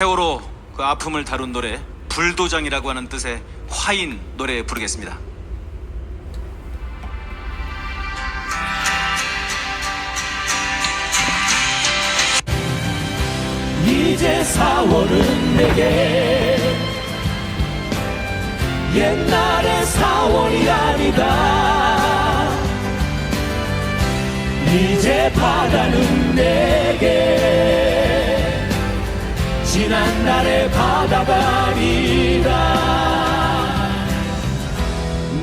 세월호 그 아픔을 다룬 노래 불도장이라고 하는 뜻의 화인 노래 부르겠습니다. 이제 4월은 내게 옛날의 4월이 아니다 이제 바다는 내게 바다가 아니다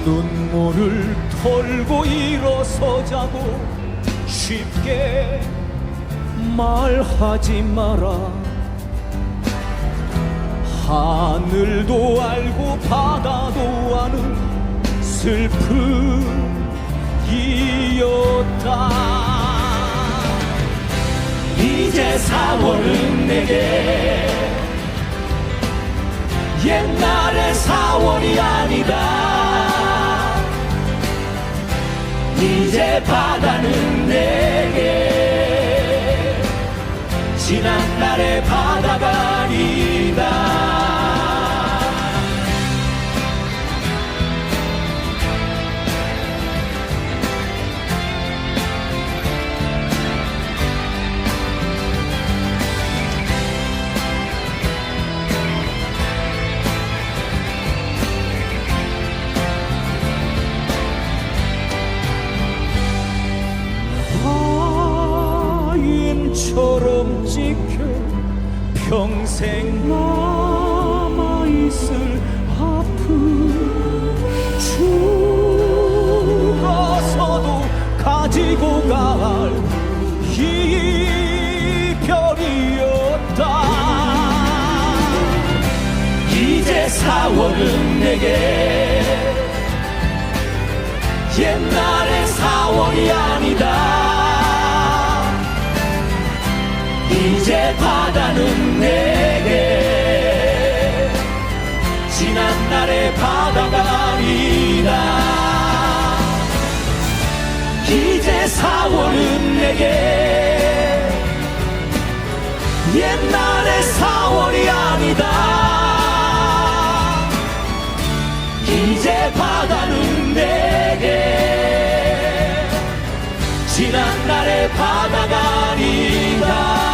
눈물을 털고 일어서자고 쉽게 말하지 마라. 하늘도 알고 바다도 아는 슬픔이었다. 이제 4월은 내게 옛날의 4월이 아니다. 이제 바다는 내게 지난 날의 바다가 아니다 화인처럼 지켜 평생 남아 있을 아픔. 죽어서도 가지고 갈 이별이었다. 이제 4월은 내게 옛날의 4월이 아니다 이제 바다는 내게. 지난날의 바다가 아니다. 이제 4월은 내게. 옛날의 4월이 아니다. 이제 바다는 내게. 지난날의 바다가 아니다